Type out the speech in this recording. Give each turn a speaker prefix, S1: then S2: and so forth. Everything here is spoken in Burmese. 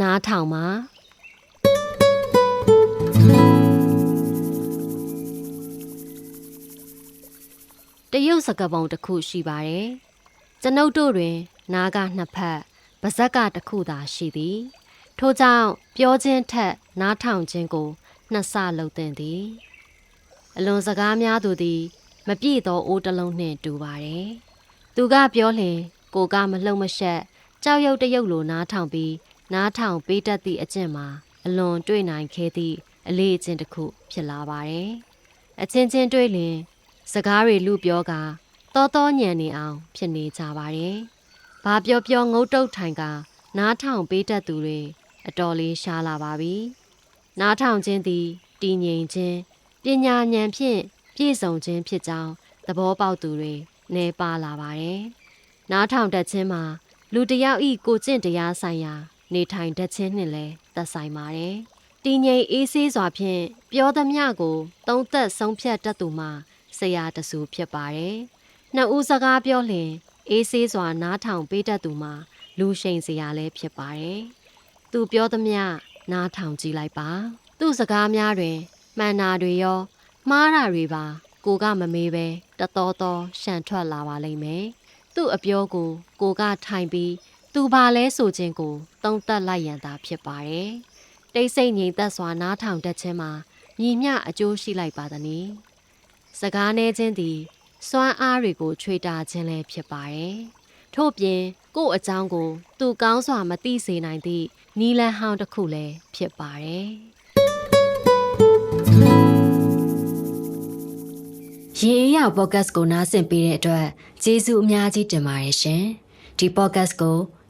S1: နားထောင်ပါတရုတ်စကားပုံတစ်ခုရှိပါတယ်ကျွန်ုပ်တို့တွင် နားကနှစ်ဖက်ပါဇက်ကတစ်ခုသာရှိသည်ထို့ကြောင့်ပြောခြင်းထက် နားထောင်ခြင်းကိုနှစ်ဆလုပ်သင့်သည်အလွန်စကားများသူသည် မပြည့်သောအိုးတစ်လုံးနှင့်တူပါတယ်သူကပြောလျင်ကိုကမလှုပ်မရှက်ကြောက်ရွံ့တရုပ်လိုနားထောင်ပြီး နားထောင်ပေးတတ်သည့်အကျင့်မှာအလွန်တွေ့နိုင်ခဲ့သည့်အလေးအကျင့်တစ်ခုဖြစ်လာပါတယ်အချင်းချင်းတွေ့လျင် စကားတွေလူပြောကတောတောညံနေအောင်ဖြစ်နေကြပါတယ်။ဘာပြောပြောငုတ်တုတ်ထိုင်ကနားထောင်ပေးတတ်သူတွေအတော်လေးရှားလာပါပြီ။နားထောင်ခြင်းသည်တည်ငြိမ်ခြင်းပညာဉာဏ်ဖြင့်ပြည့်စုံခြင်းဖြစ်ကြောင်းသဘောပေါက်သူတွေနေပါလာပါတယ်။နားထောင်တတ်ခြင်းမှာလူတစ်ယောက်ဤကိုကျင့်တရားဆိုင်ရာ နေထိုင်တတ်ခြင်းနှင့်လည်းသက်ဆိုင်ပါတယ်။တည်ငြိမ်အေးဆေးစွာဖြင့်ပြောသမျှကိုသုံးသက်ဆုံးဖြတ်တတ်သူမှာဆရာတဆူဖြစ်ပါတယ်။နှစ်ဦးစကားပြောလျင်အေးဆေးစွာနားထောင်ပေးတတ်သူမှာလူရှိန်စရာလည်းဖြစ်ပါတယ်။သူပြောသမျှနားထောင်ကြည့်လိုက်ပါ။သူ့စကားများတွင်မှန်တာတွေရောမှားတာတွေပါကိုကမမေးပဲတတော်တော်ရှန်ထွက်လာပါလိမ့်မယ်။သူ့အပြောကိုကိုကထိုင်ပြီး သူဘာလဲဆိုခြင်းကိုတုံးတက်လိုက်ရန်သာဖြစ်ပါတယ်။တိတ်ဆိတ်ငြိမ်သက်စွာနားထောင်တတ်ခြင်းမှာညီမျှအကျိုးရှိလိုက်ပါသည်။စကားနှဲခြင်းသည်စွမ်းအားတွေကိုချွေတာခြင်းလည်းဖြစ်ပါတယ်။ထို့ပြင်ကို့အကြောင်းကို သူကောင်းစွာမသိစေနိုင်သည့်နီလန်ဟောင်းတစ်ခုလည်းဖြစ်ပါတယ်။ရေအေးရပေါ့ကတ်ကိုနားဆင်ပေးတဲ့အတွက်ကျေးဇူးအများကြီးတင်ပါတယ်ရှင်။ဒီပေါ့ကတ်ကို